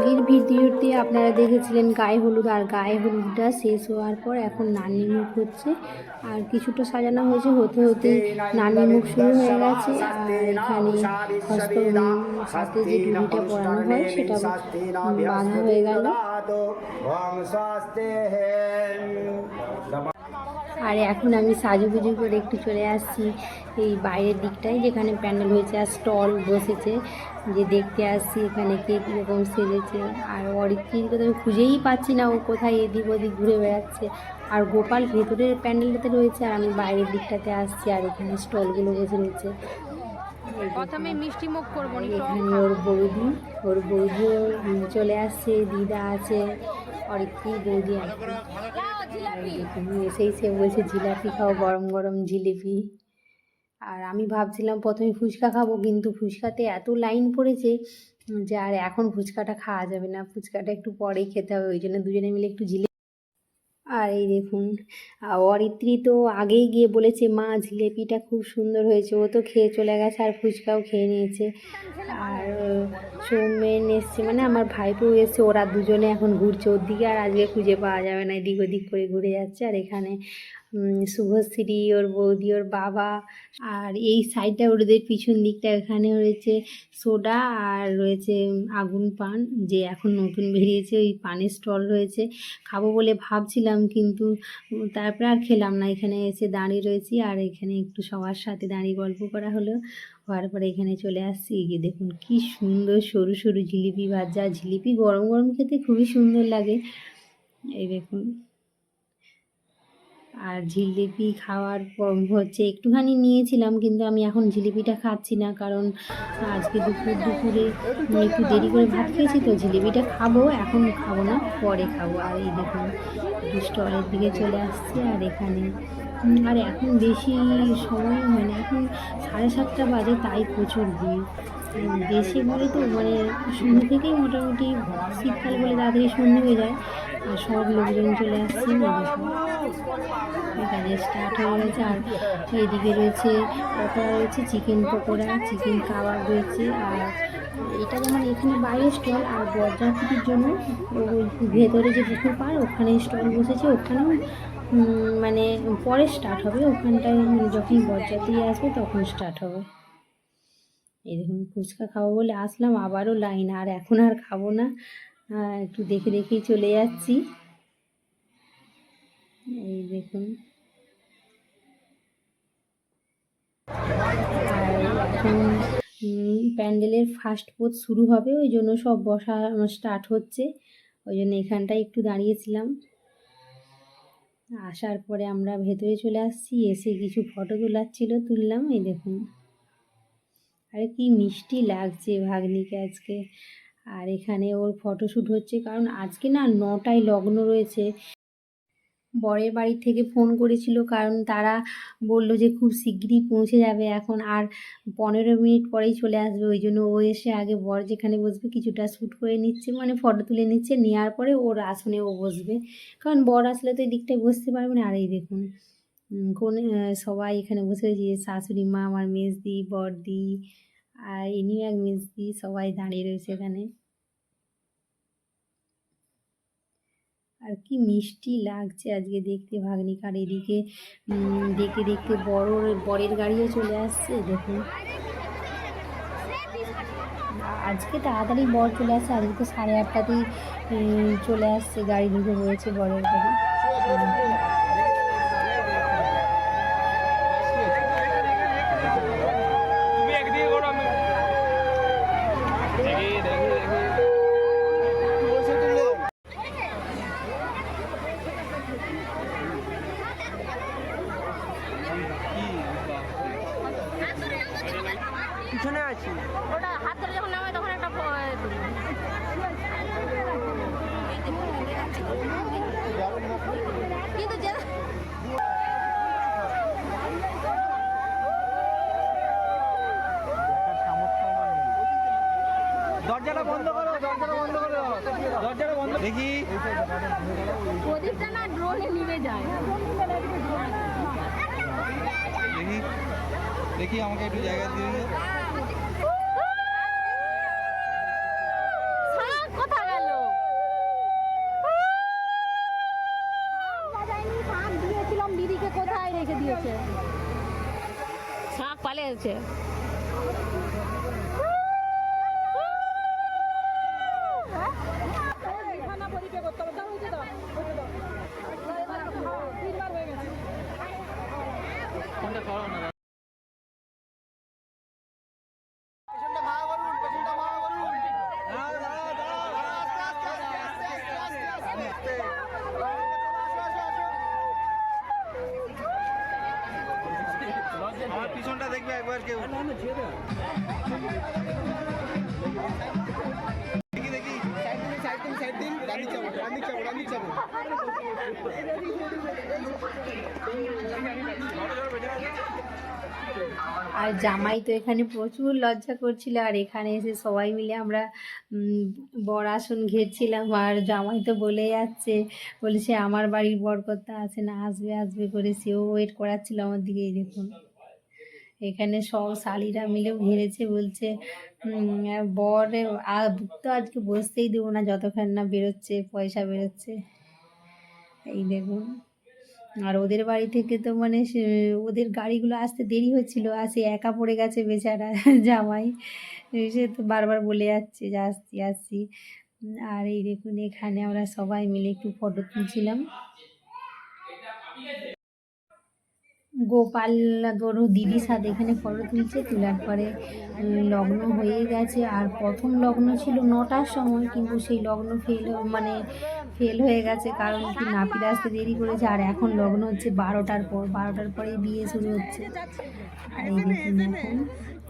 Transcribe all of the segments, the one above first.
আগের ভিডিওতে আপনারা দেখেছিলেন গায়ে হলুদ আর গায়ে হলুদটা শেষ হওয়ার পর এখন নানি মুখ হচ্ছে আর কিছুটা সাজানো হয়েছে হতে হতে নানি মুখ শুরু হয়ে গেছে আর এখানে হাতে যে ডুবিটা পরানো হয় সেটা বাঁধা হয়ে গেল আর এখন আমি সাজুগুজু করে একটু চলে আসছি এই বাইরের দিকটায় যেখানে প্যান্ডেল হয়েছে আর স্টল বসেছে যে দেখতে আসছি এখানে কে কীরকম সেজেছে। আর অরিত্রিকে তো আমি খুঁজেই পাচ্ছি না ও কোথায় এদিক ওদিক ঘুরে বেড়াচ্ছে। আর গোপাল ভেতরের প্যান্ডেলটাতে রয়েছে আর আমি বাইরের দিকটাতে আসছি আর এখানে স্টলগুলো বসে রয়েছে। প্রথমে মিষ্টি মুখ করব এখানে ওর বৌদি ওর বৌদিও চলে আসছে দিদা আছে অরিত্রি বৌদি আছে। আর এসেই সে বলছে, জিলাপি খাও, গরম গরম জিলিপি। আর আমি ভাবছিলাম, প্রথমে ফুচকা খাব, কিন্তু ফুচকাতে এত লাইন পড়েছে যে, আর এখন ফুচকাটা খাওয়া যাবে না, ফুচকাটা একটু পরেই খেতে হবে। ওই জন্য দুজনে মিলে একটু জিলিপি আর এই দেখুন অরিত্রী তো আগেই গিয়ে বলেছে, মা, জিলেপিটা খুব সুন্দর হয়েছে, ও তো খেয়ে চলে গেছে আর ফুচকাও খেয়ে নিয়েছে। আর সৌমেন এসছে মানে আমার ভাইপো এসছে, ওরা দুজনে এখন ঘুরছে ওর দিকে, আর আজকে খুঁজে পাওয়া যাবে না, এদিক ওদিক করে ঘুরে যাচ্ছে, আর এখানে শুভশ্রী, ওর বৌদি, ওর বাবা, আর এই সাইডটা ওদের পিছন দিকটা এখানে রয়েছে সোডা আর রয়েছে আগুন পান, যে এখন নতুন বেরিয়েছে, ওই পানের স্টল রয়েছে। খাব বলে ভাবছিলাম, কিন্তু তারপরে আর খেলাম না। এখানে এসে দাঁড়িয়ে রয়েছি, আর এখানে একটু সবার সাথে দাঁড়িয়ে গল্প করা হলো। হওয়ার পরে এখানে চলে আসছি। গিয়ে দেখুন, কি সুন্দর সরু সরু জিলিপি ভাজা। জিলিপি গরম গরম খেতে খুবই সুন্দর লাগে। এই দেখুন। আর জিলিপি খাওয়ার পর হচ্ছে একটুখানি নিয়েছিলাম, কিন্তু আমি এখন জিলিপিটা খাচ্ছি না, কারণ আজকে দুপুর, দুপুরে একটু দেরি করে ভাত খেয়েছি তো জিলিপিটা খাব, এখন খাব না, পরে খাব। আর এই দেখুন স্টলের দিকে চলে আসছে, আর এখানে আর এখন বেশি সময় হয় না, এখন সাড়ে সাতটা বাজে, তাই প্রচুর ভিড়। বেশি বলে তো মানে সন্ধ্যে থেকেই মোটামুটি শীতকাল বলে তাড়াতাড়ি সন্ধে হয়ে যায়, আর সব লোকজন চলে আসছে এখানে স্টার্ট হয়ে গেছে, আর এইদিকে রয়েছে পকোড়া রয়েছে চিকেন পকোড়া চিকেন কাবাব রয়েছে, আর এটা যেমন এখানে বাইরে স্টল আর বরযাত্রীর জন্য ভেতরে যে পুকুর পাড় ওখানে স্টল বসেছে, ওখানেও মানে পরে স্টার্ট হবে, ওখানটায় মানে যখন বরযাত্রী আসবে তখন স্টার্ট হবে। এই দেখুন, ফুচকা খাব বলে আসলাম, আবারও লাইন, আর এখন আর খাব না। একটু দেখে দেখেই চলে যাচ্ছি। এই দেখুন। প্যান্ডেলের ফার্স্ট পোজ শুরু হবে, ওই জন্য সব বসা স্টার্ট হচ্ছে। ওই জন্য এখানটায় একটু দাঁড়িয়েছিলাম। আসার পরে আমরা ভেতরে চলে আসছি, এসে কিছু ফটো তোলার ছিল, তুললাম, এই দেখুন। আরে কি মিষ্টি লাগছে ভাগ্নিকে আজকে। আর এখানে ওর ফটোশ্যুট হচ্ছে, কারণ আজকে না নটায় লগ্ন রয়েছে। বরের বাড়ি থেকে ফোন করেছিল, কারণ তারা বলল যে খুব শিগগিরই পৌঁছে যাবে এখন, আর পনেরো মিনিট পরেই চলে আসবে, ওই জন্য ও এসে আগে বর যেখানে বসবে কিছুটা শ্যুট করে নিচ্ছে মানে ফটো তুলে নিচ্ছে নেওয়ার পরে ওর আসনে ও বসবে। কারণ বর আসলে তো এই দিকটায় বসতে পারবে না, আর এই দেখুন। কোন সবাই এখানে বসে রয়েছে শাশুড়ি মা, আমার মেজদি, বড়দি, আর ইনিও এক মেজদি, সবাই দাঁড়িয়ে রয়েছে এখানে। আর কি মিষ্টি লাগছে আজকে দেখতে ভাগ্নিক আর এদিকে দেখতে দেখতে বড় বরের গাড়িও চলে আসছে, দেখুন। আজকে তাড়াতাড়ি বর চলে আসছে, আজকে তো সাড়ে আটটাতেই চলে আসছে, গাড়ি ঢুকে রয়েছে বরের গাড়ি। পিছনে আছি। ওটা হাত ধরে যখন নামায় তখন একটা। কিন্তু দরজাটা বন্ধ করো দরজাটা বন্ধ করো। দরজাটা বন্ধ দেখি। প্রদীপটা না ড্রোনে নিভে যায়। দেখি। দেখি আমাকে একটু জায়গা দিয়ে দিন দিদিকে কোথায় রেখে দিয়েছে শাক পালিয়েছে একবার কেউ? আর জামাই তো এখানে প্রচুর লজ্জা করছিল, আর এখানে এসে সবাই মিলে আমরা বর আসন ঘেরছিলাম, আর জামাই তো বলে যাচ্ছে, বলেছে, আমার বাড়ির বরকর্তা আছে না, আসবে আসবে করে। সেও ওয়েট করাচ্ছিল আমার দিকে, এই দেখুন। এখানে সব শালিরা মিলেও ঘিরেছে, বলছে বর তো আজকে বসতেই দেবো না, যতক্ষণ না বেরোচ্ছে, পয়সা বেরোচ্ছে। এই দেখুন। আর ওদের বাড়ি থেকে তো মানে ওদের গাড়িগুলো আসতে দেরি হচ্ছিল, আর সে একা পড়ে গেছে বেচারা জামাই। সে তো বারবার বলে যাচ্ছে যে আসছি আসছি আর এই দেখুন, এখানে আমরা সবাই মিলে একটু ফটো তুলছিলাম। গোপাল গরু দিদি সাথে এখানে ফটো তুলছে, তোলার পরে লগ্ন হয়ে গেছে। আর প্রথম লগ্ন ছিল নটার সময়, কিন্তু সেই লগ্ন ফেল মানে ফেল হয়ে গেছে কারণ কি নাপিত আসতে দেরি করেছে। আর এখন লগ্ন হচ্ছে বারোটার পর, বারোটার পরে বিয়ে শুরু হচ্ছে। আর এই দেখুন। এখন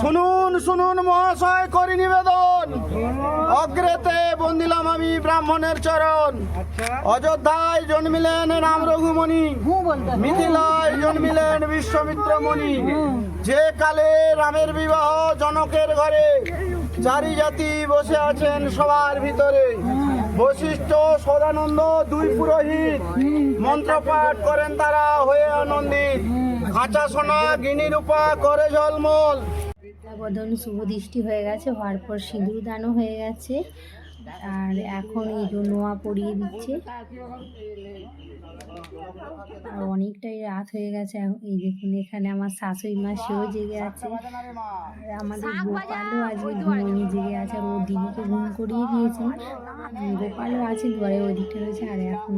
শুনুন শুনুন মহাশয় করি নিবেদন। অগ্রেতে বন্দিলাম আমি ব্রাহ্মণের চরণ। অযোধ্যায় জন্মিলেন রাম রঘুমণি। মিথিলায় জন্মিলেন বিশ্বমিত্র মণি যে কালে রামের বিবাহ জনকের ঘরে চারি জাতি বসে আছেন সবার ভিতরে। বশিষ্ঠ সদানন্দ দুই পুরোহিত। মন্ত্রপাঠ করেন তারা হয়ে আনন্দিত। কাঁচা সোনা গিনি রূপা করে ঝলমল। শুভ দৃষ্টি হয়ে গেছে, হওয়ার পর সিঁদুর দানও হয়ে গেছে, আর এখন এই যে নোয়া পরিয়ে দিচ্ছে। আর অনেকটাই রাত হয়ে গেছে এই দেখুন এখানে আমার শাশুড়ি মা সেও জেগে আছে। আর আমাদের গোপালও আজকে ঘুমিয়ে জেগে আছে, আর ও দিদিকে ঘুম করিয়ে দিয়েছে। গোপালও আছে ঘরে ওই দিকটা রয়েছে, আর এখন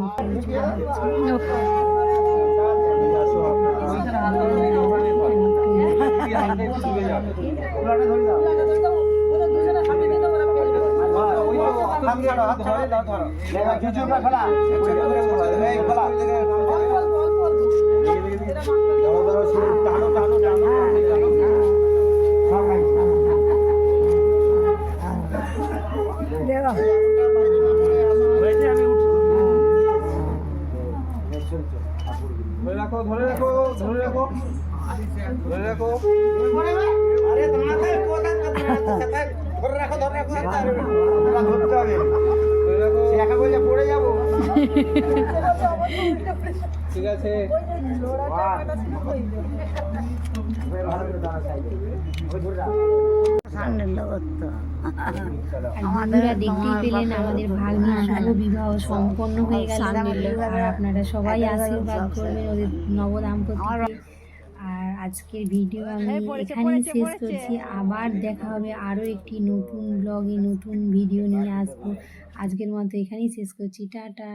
ধরে রাখো ধরে রাখো ধরে রাখো। ধরে রাখো। আরে তোমাকে ধরে রাখো ধরে রাখো ধরতে হবে। ধরে রাখো। একা বলে পড়ে যাব। ঠিক আছে। দেখতেই পেলেন আমাদের ভাগ্নির শুভ বিবাহ সম্পন্ন হয়ে গেল। আপনারা সবাই আশীর্বাদ করবেন ওদের নবদাম্পতিকে আর আজকের ভিডিও আমি এখানেই শেষ করছি। আবার দেখা হবে আরও একটি নতুন ব্লগে নতুন ভিডিও নিয়ে আসব। আজকের মতো এখানেই শেষ করছি। টাটা।